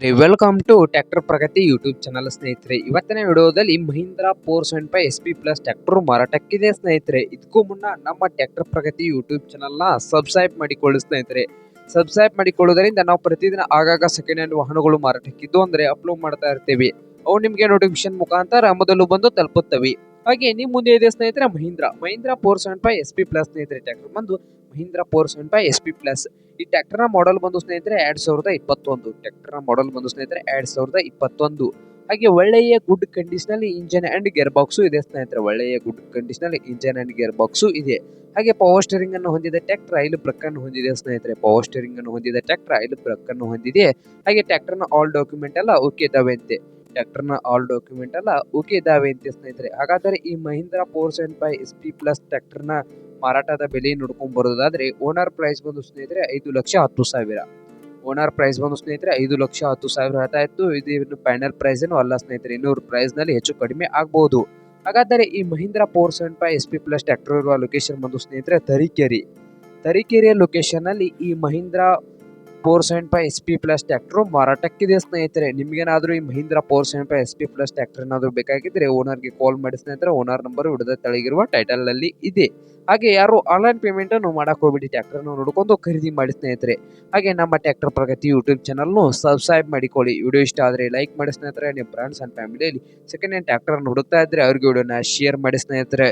Welcome to tractor Pragati YouTube channel ಸ್ನೇಹಿತರೆ. ಇವತ್ತಿನ ವಿಡಿಯೋದಲ್ಲಿ Mahindra four seven five S P plus tractor ಮಾರಾಟಕ್ಕಿದೆ ಸ್ನೇಹಿತರೆ. ಇದಕ್ಕೂ ಮುನ್ನ ನಮ್ಮ ಟ್ರ್ಯಾಕ್ಟರ್ ಪ್ರಗತಿ ಯೂಟ್ಯೂಬ್ ಚಾನಲ್ನ ಸಬ್ಸ್ಕ್ರೈಬ್ ಮಾಡಿಕೊಳ್ಳಿ ಸ್ನೇಹಿತರೆ. ಸಬ್ಸ್ಕ್ರೈಬ್ ಮಾಡಿಕೊಳ್ಳುವುದರಿಂದ ನಾವು ಪ್ರತಿದಿನ ಆಗಾಗ ಸೆಕೆಂಡ್ ಹ್ಯಾಂಡ್ ವಾಹನಗಳು ಮಾರಾಟಕ್ಕಿದ್ದು ಅಂದರೆ ಅಪ್ಲೋಡ್ ಮಾಡ್ತಾ ಇರ್ತೀವಿ. ಅವು ನಿಮಗೆ ನೋಟಿಫಿಕೇಶನ್ ಮುಖಾಂತರ ಮೊದಲು ಬಂದು ತಲುಪುತ್ತವೆ. ಹಾಗೆ ನಿಮ್ಮ ಮುಂದೆ ಇದೆ ಸ್ನೇಹಿತರೆ Mahindra. Mahindra four seven five S P plus ಸ್ನೇಹಿತರೆ ಟ್ರ್ಯಾಕ್ಟರ್ ಬಂದು Mahindra four seven five S P plus ಈ ಟ್ರ್ಯಾಕ್ಟರ್ನ ಮಾಡೆಲ್ ಬಂದು ಸ್ನೇಹಿತರೆ ಎರಡ್ ಸಾವಿರದ ಇಪ್ಪತ್ತೊಂದು. ಟ್ರ್ಯಾಕ್ಟರ್ನ ಮಾಡೆಲ್ ಬಂದು ಸ್ನೇಹಿತರೆ ಎರಡ್ ಸಾವಿರದ ಇಪ್ಪತ್ತೊಂದು. ಹಾಗೆ ಒಳ್ಳೆಯ ಗುಡ್ ಕಂಡೀಷನ್ ಅಲ್ಲಿ ಇಂಜಿನ್ ಅಂಡ್ ಗೇರ್ ಬಾಕ್ಸು ಇದೆ ಸ್ನೇಹಿತರೆ. ಒಳ್ಳೆಯ ಗುಡ್ ಕಂಡೀಷನ್ ಅಲ್ಲಿ ಇಂಜಿನ್ ಅಂಡ್ ಗೇರ್ ಬಾಕ್ಸು ಇದೆ. ಹಾಗೆ ಪವರ್ ಸ್ಟೇರಿಂಗ್ ಅನ್ನು ಹೊಂದಿದ ಟ್ರ್ಯಾಕ್ಟರ್ ಐಲ್ ಬ್ರಕ್ ಅನ್ನು ಹೊಂದಿದೆ ಸ್ನೇಹಿತರೆ. ಪವರ್ ಸ್ಟೇರಿಂಗ್ ಅನ್ನು ಹೊಂದಿದ ಟ್ರ್ಯಾಕ್ಟರ್ ಐಲ್ ಬ್ರಕ್ ಅನ್ನು ಹೊಂದಿದೆ. ಹಾಗೆ ಟ್ರ್ಯಾಕ್ಟರ್ನ ಆಲ್ ಡಾಕ್ಯುಮೆಂಟ್ ಎಲ್ಲ ಓಕೆ ಇದಾವೆ ಅಂತೆ ಟ್ರ್ಯಾಕ್ಟರ್ನ ಆಲ್ ಡಾಕ್ಯುಮೆಂಟ್ ಎಲ್ಲ ಓಕೆ ಇದಾವೆ ಅಂತೆ ಸ್ನೇಹಿತರೆ. ಹಾಗಾದರೆ ಈ Mahindra four seven five S P plus ಟ್ರ್ಯಾಕ್ಟರ್ನ ಮಾರಾಟದ ಬೆಲೆ ನೋಡ್ಕೊಂಡ್ ಬರೋದಾದ್ರೆ ಓನರ್ ಪ್ರೈಸ್ ಬಂದು ಸ್ನೇಹಿತರೆ ಐದು ಲಕ್ಷ ಹತ್ತು ಸಾವಿರ. ಓನರ್ ಪ್ರೈಸ್ ಬಂದು ಸ್ನೇಹಿತರೆ ಐದು ಲಕ್ಷ ಹತ್ತು ಸಾವಿರ ಹೇಳ್ತಾ ಇತ್ತು ಇದು ಫೈನಲ್ ಪ್ರೈಸ್ ಏನು ಅಲ್ಲ ಸ್ನೇಹಿತರೆ, ಇನ್ನೂರು ಪ್ರೈಸ್ನಲ್ಲಿ ಹೆಚ್ಚು ಕಡಿಮೆ ಆಗಬಹುದು ಹಾಗಾದರೆ ಈ Mahindra four seven five S P plus tractor ಇರುವ ಲೊಕೇಶನ್ ಬಂದು ಸ್ನೇಹಿತರೆ ತರೀಕೆರೆ. ತರೀಕೆರೆಯ ಲೊಕೇಶನ್ ಅಲ್ಲಿ ಈ Mahindra four seven five S P plus tractor ಮಾರಾಟಕ್ಕಿದೆ ಸ್ನೇಹಿತರೆ. ನಿಮ್ಗೇನಾದ್ರೂ ಈ Mahindra four seven five S P plus tractor ಏನಾದರೂ ಬೇಕಾಗಿದ್ರೆ ಓನರ್ಗೆ ಕಾಲ್ ಮಾಡಿ ಸ್ನೇಹಿತರೆ. ಓನರ್ ನಂಬರ್ ಹಿಡಿದ ತೆಳಗಿರುವ ಟೈಟಲ್ ಅಲ್ಲಿ ಇದೆ. ಹಾಗೆ ಯಾರು ಆನ್ಲೈನ್ ಪೇಮೆಂಟ್ ಅನ್ನು ಮಾಡಕ್ ಹೋಗ್ಬಿಡಿ ಟ್ರ್ಯಾಕ್ಟರ್ ನೋಡ್ಕೊಂಡು ಖರೀದಿ ಮಾಡಿ ಸ್ನೇಹಿತರೆ. ಹಾಗೆ ನಮ್ಮ ಟ್ರ್ಯಾಕ್ಟರ್ ಪ್ರಗತಿ ಯೂಟ್ಯೂಬ್ ಚಾನಲ್ನು ಸಬ್ಸ್ಕ್ರೈಬ್ ಮಾಡಿಕೊಳ್ಳಿ. ವಿಡಿಯೋ ಇಷ್ಟ ಆದರೆ ಲೈಕ್ ಮಾಡಿ ಸ್ನೇಹಿತರೆ. ನಿಮ್ಮ ಫ್ರೆಂಡ್ಸ್ ಅಂಡ್ ಫ್ಯಾಮಿಲಿಯಲ್ಲಿ ಸೆಕೆಂಡ್ ಹ್ಯಾಂಡ್ ಟ್ರ್ಯಾಕ್ಟರ್ ಹುಡುಕ್ತಾ ಇದ್ರೆ ಅವ್ರಿಗೆ ವಿಡಿಯೋನ ಶೇರ್ ಮಾಡಿ ಸ್ನೇಹಿತರೆ.